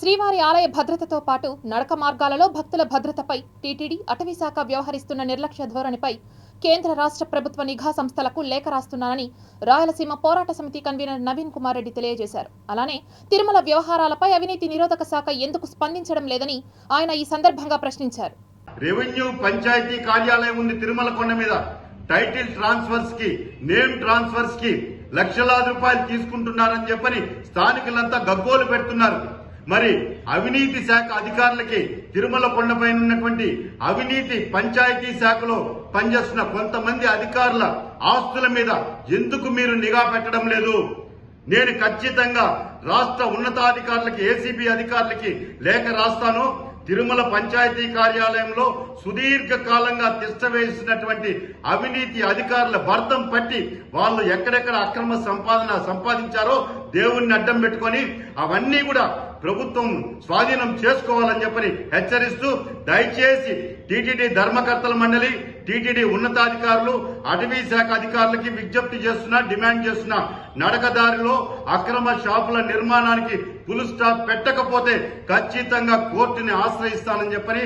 శ్రీవారి ఆలయ భద్రతతో పాటు నడక మార్గాలలో భక్తుల భద్రతపై టీటీడీ అటవీశాఖ వ్యవహరిస్తున్న నిర్లక్ష్య ధోరణిపై కేంద్ర రాష్ట్ర ప్రభుత్వ నిఘా సంస్థలకు లేఖ రాస్తున్నానని రాయలసీమ పోరాట సమితి కన్వీనర్ నవీన్ కుమార్ రెడ్డి తెలియజేశారు. అలానే తిరుమల వ్యవహారాలపై అవినీతి నిరోధక శాఖ ఎందుకు స్పందించడం లేదని ఆయన ఈ సందర్భంగా ప్రశ్నించారు. రెవెన్యూ పంచాయతీ కార్యాలయం ఉంది తిరుమల కొండ మీద. టైటిల్ ట్రాన్స్ఫర్స్కి నేమ్ ట్రాన్స్ఫర్స్కి లక్షలాది రూపాయలు తీసుకుంటున్నారని చెప్పని స్థానికులంతా గగ్గోలు పెడుతున్నారు. మరి అవినీతి శాఖ అధికారులకి తిరుమల కొండపై ఉన్నటువంటి అవినీతి పంచాయతీ శాఖలో పనిచేస్తున్న కొంతమంది అధికారుల ఆస్తుల మీద ఎందుకు మీరు నిఘా పెట్టడం లేదు? నేను ఖచ్చితంగా రాష్ట్ర ఉన్నతాధికారులకి ఏసీబీ అధికారులకి లేఖ రాస్తాను. తిరుమల పంచాయతీ కార్యాలయంలో సుదీర్ఘ కాలంగా తిష్టవేసినటువంటి అవినీతి అధికారుల భర్తం పట్టి వాళ్ళు ఎక్కడెక్కడ అక్రమ సంపాదన సంపాదించారో దేవుణ్ణి అడ్డం పెట్టుకొని అవన్నీ కూడా ప్రభుత్వం స్వాధీనం చేసుకోవాలని చెప్పని హెచ్చరిస్తూ దయచేసి టీటీడీ ధర్మకర్తల మండలి టీటీడీ ఉన్నతాధికారులు అటవీ శాఖ అధికారులకి విజ్ఞప్తి చేస్తున్నా డిమాండ్ చేస్తున్నా నడకదారిలో అక్రమ షాపుల నిర్మాణానికి ఫుల్ స్టాప్ పెట్టకపోతే ఖచ్చితంగా కోర్టుని ఆశ్రయిస్తానని చెప్పని